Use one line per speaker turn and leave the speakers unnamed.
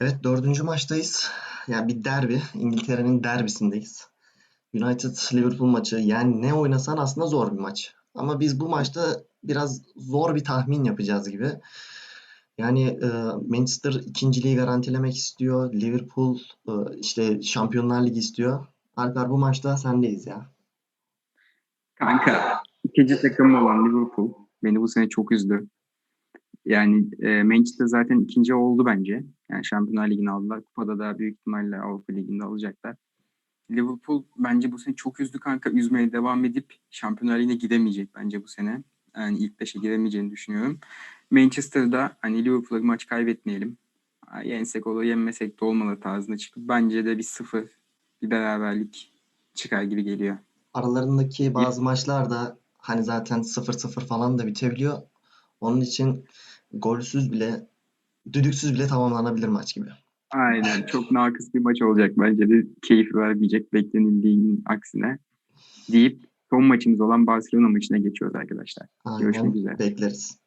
Evet dördüncü maçtayız. Yani bir derbi. İngiltere'nin derbisindeyiz. United Liverpool maçı. Yani ne oynasan aslında zor bir maç. Ama biz bu maçta biraz zor bir tahmin yapacağız gibi. Yani e, Manchester ikinciliği garantilemek istiyor. Liverpool e, işte Şampiyonlar Ligi istiyor. Alper bu maçta sendeyiz ya.
Kanka ikinci takım olan Liverpool beni bu sene çok üzdü. Yani e, Manchester zaten ikinci oldu bence. Yani Şampiyonlar Ligi'ni aldılar. Kupada da büyük ihtimalle Avrupa Ligi'nde alacaklar. Liverpool bence bu sene çok üzdü kanka. Üzmeye devam edip Şampiyonlar Ligi'ne gidemeyecek bence bu sene. Yani ilk beşe giremeyeceğini düşünüyorum. Manchester'da hani Liverpool'a maç kaybetmeyelim. Yensek olur yenmesek de olmalı tarzında çıkıp bence de bir sıfır bir beraberlik çıkar gibi geliyor.
Aralarındaki bazı maçlar da hani zaten 0-0 falan da bitebiliyor. Onun için golsüz bile düdüksüz bile tamamlanabilir maç gibi.
Aynen. Çok nakıs bir maç olacak bence de keyif vermeyecek beklenildiğinin aksine deyip son maçımız olan Barcelona maçına geçiyoruz arkadaşlar. Görüşmek
Aynen
üzere.
bekleriz.